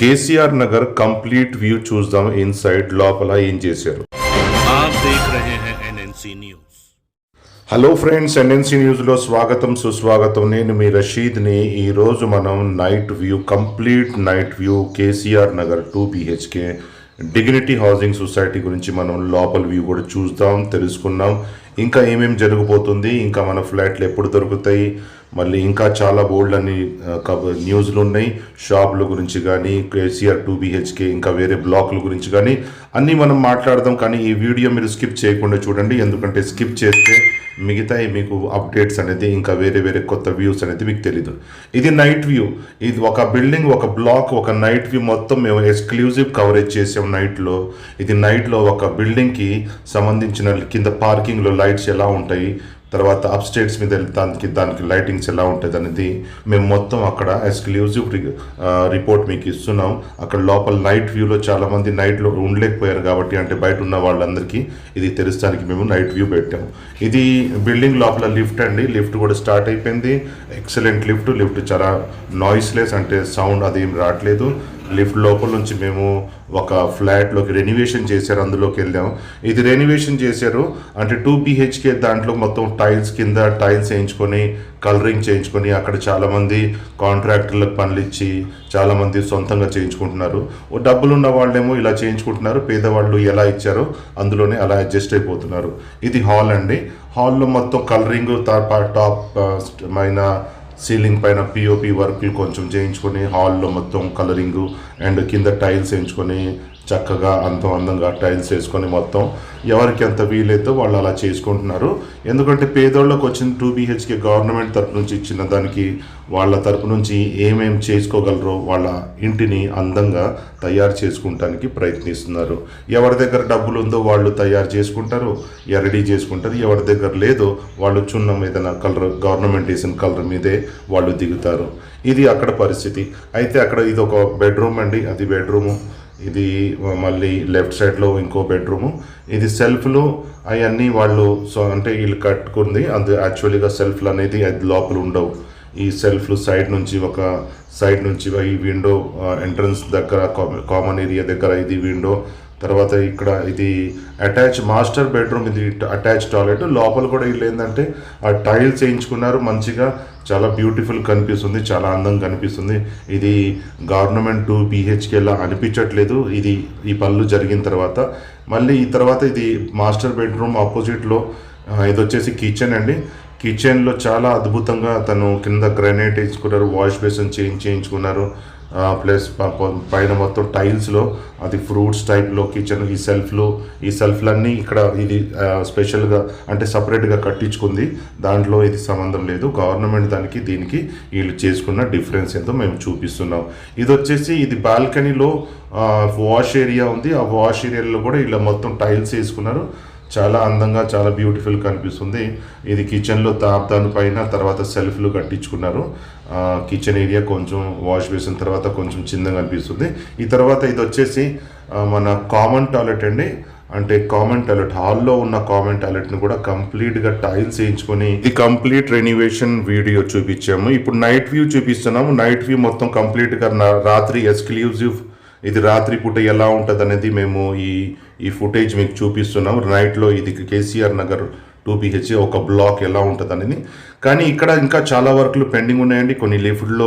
KCR Nagar complete view చూద్దాం inside లోపల ఏం చేశారు. హలో ఫ్రెండ్స్ ఎన్ఎన్సీ న్యూస్లో స్వాగతం సుస్వాగతం. నేను మీ రషీద్ని ఈరోజు మనం night view complete night view KCR Nagar two BHK dignity housing society గురించి మనం లోపల వ్యూ కూడా చూద్దాం తెలుసుకున్నాం ఇంకా ఏమేమి జరగబోతుంది ఇంకా మన ఫ్లాట్లు ఎప్పుడు దొరుకుతాయి మళ్ళీ ఇంకా చాలా బోల్డ్ అని న్యూస్లు ఉన్నాయి. షాపుల గురించి కానీ కేసీఆర్ టూ బిహెచ్కే ఇంకా వేరే బ్లాక్ల గురించి కానీ అన్నీ మనం మాట్లాడదాం. కానీ ఈ వీడియో మీరు స్కిప్ చేయకుండా చూడండి. ఎందుకంటే స్కిప్ చేస్తే మిగతా మీకు అప్డేట్స్ అనేది ఇంకా వేరే వేరే కొత్త వ్యూస్ అనేది మీకు తెలీదు. ఇది నైట్ వ్యూ ఇది ఒక బిల్డింగ్ ఒక బ్లాక్ ఒక నైట్ వ్యూ మొత్తం మేము ఎక్స్క్లూజివ్ కవరేజ్ చేసాం నైట్లో ఇది నైట్లో ఒక బిల్డింగ్కి సంబంధించిన కింద పార్కింగ్లో లైట్స్ ఎలా ఉంటాయి తర్వాత అప్ స్టేట్స్ మీద దానికి దానికి లైటింగ్స్ ఎలా ఉంటుంది అనేది మేము మొత్తం అక్కడ ఎక్స్క్లూజివ్ రిపోర్ట్ మీకు ఇస్తున్నాం. అక్కడ లోపల నైట్ వ్యూలో చాలా మంది నైట్లో ఉండలేకపోయారు కాబట్టి అంటే బయట ఉన్న వాళ్ళందరికీ ఇది తెలుస్తానికి మేము నైట్ వ్యూ పెట్టాము ఇది బిల్డింగ్ లోపల లిఫ్ట్ అండి. లిఫ్ట్ కూడా స్టార్ట్ అయిపోయింది. ఎక్సలెంట్ లిఫ్ట్ లిఫ్ట్ చాలా నాయిస్లెస్ అంటే సౌండ్ అదేం రావట్లేదు. లిఫ్ట్ లోపల నుంచి మేము ఒక ఫ్లాట్లోకి రెనివేషన్ చేశారు అందులోకి వెళ్ళాము. ఇది రెనివేషన్ చేశారు అంటే టూ బిహెచ్కే దాంట్లో మొత్తం టైల్స్ కింద టైల్స్ వేయించుకొని కలరింగ్ చేయించుకొని అక్కడ చాలామంది కాంట్రాక్టర్లకు పనులు ఇచ్చి చాలామంది సొంతంగా చేయించుకుంటున్నారు. డబ్బులు ఉన్న వాళ్ళేమో ఇలా చేయించుకుంటున్నారు పేదవాళ్ళు ఎలా ఇచ్చారో అందులోనే అలా అడ్జస్ట్ అయిపోతున్నారు. ఇది హాల్ అండి. హాల్లో మొత్తం కలరింగ్ టాప్ మైన సీలింగ్ పైన పిఓపి వర్క్లు కొంచెం చేయించుకొని హాల్లో మొత్తం కలరింగు అండ్ కింద టైల్స్ వేయించుకొని చక్కగా అంతం అందంగా టైల్స్ వేసుకొని మొత్తం ఎవరికి ఎంత వీలైతే వాళ్ళు అలా చేసుకుంటున్నారు. ఎందుకంటే పేదోళ్ళకి వచ్చిన టూ బీహెచ్కే గవర్నమెంట్ తరపు నుంచి ఇచ్చిన దానికి వాళ్ళ తరపు నుంచి ఏమేం చేసుకోగలరో వాళ్ళ ఇంటిని అందంగా తయారు చేసుకుంటానికి ప్రయత్నిస్తున్నారు. ఎవరి దగ్గర డబ్బులు ఉందో వాళ్ళు తయారు చేసుకుంటారు రెడీ చేసుకుంటారు. ఎవరి దగ్గర లేదో వాళ్ళు చున్నం ఏదైనా కలర్ గవర్నమెంట్ వేసిన కలర్ మీదే వాళ్ళు దిగుతారు. ఇది అక్కడ పరిస్థితి. అయితే అక్కడ ఇది ఒక బెడ్రూమ్ అండి. అది బెడ్రూము. ఇది మళ్ళీ లెఫ్ట్ సైడ్లో ఇంకో బెడ్రూము. ఇది సెల్ఫ్లు అవన్నీ వాళ్ళు సో అంటే వీళ్ళు కట్టుకుంది. అది యాక్చువల్గా సెల్ఫ్లు అనేది అది లోపల ఉండవు. ఈ సెల్ఫ్లు సైడ్ నుంచి ఒక సైడ్ నుంచి ఈ విండో ఎంట్రన్స్ దగ్గర కామన్ ఏరియా దగ్గర ఇది విండో. తర్వాత ఇక్కడ ఇది అటాచ్ మాస్టర్ బెడ్రూమ్ ఇది అటాచ్ టాయిలెట్. లోపల కూడా వీళ్ళు ఏంటంటే ఆ టైల్స్ వేయించుకున్నారు మంచిగా చాలా బ్యూటిఫుల్ కనిపిస్తుంది చాలా అందంగా కనిపిస్తుంది. ఇది గవర్నమెంట్ టూ లా అనిపించట్లేదు. ఇది ఈ పనులు జరిగిన తర్వాత. మళ్ళీ ఈ తర్వాత ఇది మాస్టర్ బెడ్రూమ్ ఆపోజిట్లో ఇది వచ్చేసి కిచెన్ అండి. కిచెన్లో చాలా అద్భుతంగా తను కింద గ్రానైట్ వేయించుకున్నారు వాష్ బేసిన్ చేంజ్ చేయించుకున్నారు. ప్లస్ పైన మొత్తం టైల్స్లో అది ఫ్రూట్స్ టైప్లో కిచెన్ ఈ సెల్ఫ్లో ఈ సెల్ఫ్లన్నీ ఇక్కడ ఇది స్పెషల్గా అంటే సపరేట్గా కట్టించుకుంది. దాంట్లో ఇది సంబంధం లేదు. గవర్నమెంట్ దానికి దీనికి వీళ్ళు చేసుకున్న డిఫరెన్స్ ఎంతో మేము చూపిస్తున్నాం. ఇది వచ్చేసి ఇది బాల్కనీలో వాష్ ఏరియా ఉంది. ఆ వాష్ ఏరియాలో కూడా ఇలా మొత్తం టైల్స్ వేసుకున్నారు. చాలా అందంగా చాలా బ్యూటిఫుల్ కనిపిస్తుంది. ఇది కిచెన్లో తాప్దాని పైన తర్వాత సెల్ఫ్లు కట్టించుకున్నారు. కిచెన్ ఏరియా కొంచెం వాష్ వేసిన తర్వాత కొంచెం చిన్నగా అనిపిస్తుంది. ఈ తర్వాత ఇది వచ్చేసి మన కామన్ టాయిలెట్ అండి. అంటే కామన్ టాయిలెట్ హాల్లో ఉన్న కామన్ టాయిలెట్ని కూడా కంప్లీట్గా టైల్స్ వేయించుకొని ఇది కంప్లీట్ రెనివేషన్ వీడియో చూపించాము. ఇప్పుడు నైట్ వ్యూ చూపిస్తున్నాము. నైట్ వ్యూ మొత్తం కంప్లీట్గా నా- రాత్రి ఎక్స్క్లూజివ్ ఇది రాత్రి పూట ఎలా ఉంటుంది అనేది మేము ఈ ఈ ఫుటేజ్ మీకు చూపిస్తున్నాం. నైట్లో ఇది కేసీఆర్ నగర్ టూ బిహెచ్ ఒక బ్లాక్ ఎలా ఉంటుంది అనేది కానీ ఇక్కడ ఇంకా చాలా వర్క్లు పెండింగ్ ఉన్నాయండి. కొన్ని లిఫ్ట్లో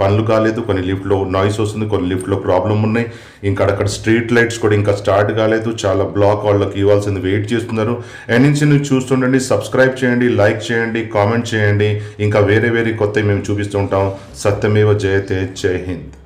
పనులు కాలేదు. కొన్ని లిఫ్ట్లో నాయిస్ వస్తుంది. కొన్ని లిఫ్ట్లో ప్రాబ్లం ఉన్నాయి. ఇంకా అక్కడ స్ట్రీట్ లైట్స్ కూడా ఇంకా స్టార్ట్ కాలేదు. చాలా బ్లాక్ వాళ్ళకి ఇవ్వాల్సింది వెయిట్ చేస్తున్నారు. ఎన్నించి నుంచి చూస్తుండండి సబ్స్క్రైబ్ చేయండి లైక్ చేయండి కామెంట్ చేయండి. ఇంకా వేరే వేరే కొత్తవి మేము చూపిస్తూ ఉంటాం. సత్యమేవ జయతే జై హింద్.